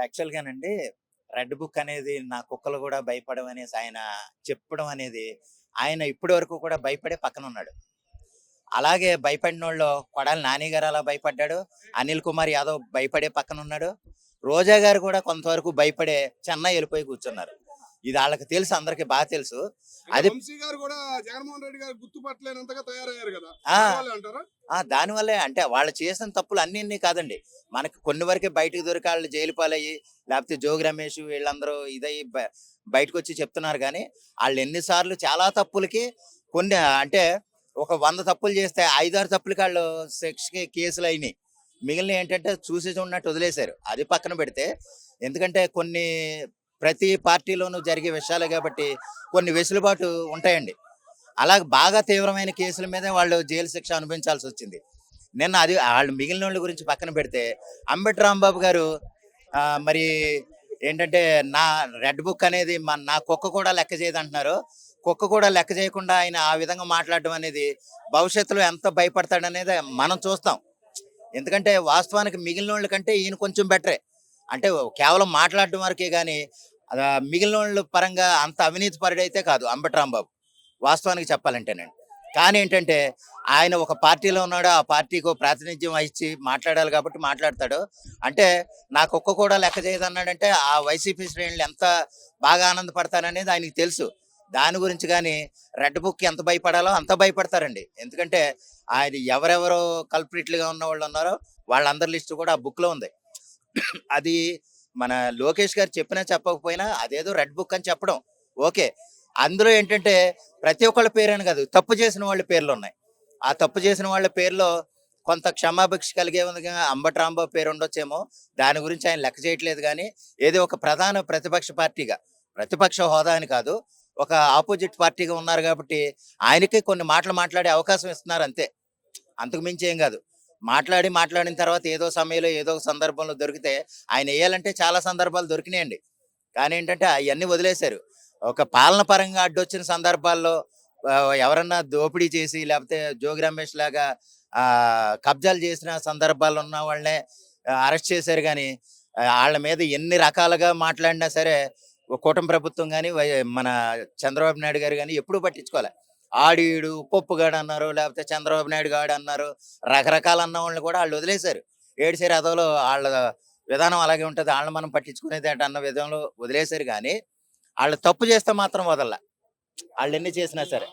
Actual గానండి red book అనేది నా కుక్కలు కూడా భయపడడం అనేసి ఆయన చెప్పడం అనేది ఆయన ఇప్పటి వరకు కూడా భయపడే పక్కన ఉన్నాడు అలాగే భయపడిన వాళ్ళు కొడాలి నాని గారు అలా భయపడ్డాడు అనిల్ కుమార్ యాదవ్ భయపడే పక్కన ఉన్నాడు రోజా గారు కూడా కొంతవరకు భయపడే చెన్నై వెళ్ళిపోయి కూర్చున్నారు. ఇది వాళ్ళకి తెలుసు అందరికి బాగా తెలుసు. అది వంశీ గారు కూడా జగన్మోహన్ రెడ్డి గారు గుర్తుపట్టలేనంతగా తయారయ్యారు కదా. ఆ. అంటారా? ఆ దానివల్లే అంటే వాళ్ళు చేసిన తప్పులు అన్ని ఇన్ని కాదండి. మనకి కొన్ని వరకే బయటకు దొరికి వాళ్ళు జైలు పాలయ్యి లేకపోతే జోగి రమేష్ వీళ్ళందరూ ఇదయ్యి బయటకు వచ్చి చెప్తున్నారు కానీ వాళ్ళు ఎన్నిసార్లు చాలా తప్పులకి కొన్ని అంటే ఒక వంద తప్పులు చేస్తే ఐదారు తప్పులకి వాళ్ళు శిక్షకి కేసులు అయినాయి. మిగిలిన ఏంటంటే చూసి చూడనట్టు వదిలేశారు. అది పక్కన పెడితే ఎందుకంటే కొన్ని ప్రతి పార్టీలోనూ జరిగే విషయాలు కాబట్టి కొన్ని వెసులుబాటు ఉంటాయండి. అలాగే బాగా తీవ్రమైన కేసుల మీద వాళ్ళు జైలు శిక్ష అనుభవించాల్సి వచ్చింది. నిన్న అది వాళ్ళు మిగిలిన వాళ్ళ గురించి పక్కన పెడితే అంబేడ్ రాంబాబు గారు మరి ఏంటంటే నా రెడ్ బుక్ అనేది మన నా కుక్క కూడా లెక్క చేయదంటున్నారు. కుక్క కూడా లెక్క చేయకుండా ఆయన ఆ విధంగా మాట్లాడడం అనేది భవిష్యత్తులో ఎంత భయపడతాడనేది మనం చూస్తాం. ఎందుకంటే వాస్తవానికి మిగిలిన వాళ్ళ కంటే ఈయన కొంచెం బెటరే. అంటే కేవలం మాట్లాడడం వరకే కానీ మిగిలిన వాళ్ళ పరంగా అంత అవినీతి పరుడైతే కాదు అంబటరాంబాబు వాస్తవానికి చెప్పాలంటేనండి. కానీ ఏంటంటే ఆయన ఒక పార్టీలో ఉన్నాడు ఆ పార్టీకి ప్రాతినిధ్యం వహించి మాట్లాడాలి కాబట్టి మాట్లాడతాడు. అంటే నా కుక్క కూడా లెక్క చేయదన్నాడంటే ఆ వైసీపీ శ్రేణులు ఎంత బాగా ఆనందపడతారనేది ఆయనకి తెలుసు. దాని గురించి కానీ రెడ్ బుక్ ఎంత భయపడాలో అంత భయపడతారండి. ఎందుకంటే ఆయన ఎవరెవరో కల్ప్రిట్లుగా ఉన్న వాళ్ళు ఉన్నారో వాళ్ళందరి లిస్టు కూడా ఆ బుక్లో ఉంది. అది మన లోకేష్ గారు చెప్పినా చెప్పకపోయినా అదేదో రెడ్ బుక్ అని చెప్పడం. ఓకే. అందులో ఏంటంటే ప్రతి ఒక్కళ్ళ పేరని కాదు తప్పు చేసిన వాళ్ళ పేర్లు ఉన్నాయి. ఆ తప్పు చేసిన వాళ్ళ పేర్లో కొంత క్షమాభిక్ష కలిగే ఉంది అంబటి పేరు ఉండొచ్చేమో. దాని గురించి ఆయన లెక్క చేయట్లేదు కానీ ఏదో ఒక ప్రధాన ప్రతిపక్ష పార్టీగా ప్రతిపక్ష హోదా అని కాదు ఒక ఆపోజిట్ పార్టీగా ఉన్నారు కాబట్టి ఆయనకి కొన్ని మాటలు మాట్లాడే అవకాశం ఇస్తున్నారు అంతే. అంతకు మించి ఏం కాదు. మాట్లాడి మాట్లాడిన తర్వాత ఏదో సమయంలో ఏదో ఒక సందర్భంలో దొరికితే ఆయన వేయాలంటే చాలా సందర్భాలు దొరికినాయండి. కానీ ఏంటంటే అవన్నీ వదిలేశారు. ఒక పాలన పరంగా అడ్డొచ్చిన సందర్భాల్లో ఎవరన్నా దోపిడీ చేసి లేకపోతే జోగి రమేష్ లాగా ఆ, కబ్జాలు చేసిన సందర్భాలు ఉన్న వాళ్ళనే అరెస్ట్ చేశారు కానీ వాళ్ళ మీద ఎన్ని రకాలుగా మాట్లాడినా సరే ఒక కూటమి ప్రభుత్వం కానీ మన చంద్రబాబు నాయుడు గారు కానీ ఎప్పుడూ పట్టించుకోలే. ఆడీడు పప్పుగాడు అన్నారు లేకపోతే చంద్రబాబు నాయుడు గాడు అన్నారు రకరకాల అన్న వాళ్ళని కూడా వాళ్ళు వదిలేశారు. ఏడుసేరు అదోలో వాళ్ళ విధానం అలాగే ఉంటుంది వాళ్ళని మనం పట్టించుకునేది అన్న విధంలో వదిలేశారు కానీ వాళ్ళు తప్పు చేస్తే మాత్రం వదల వాళ్ళు ఎన్ని చేసినా సరే.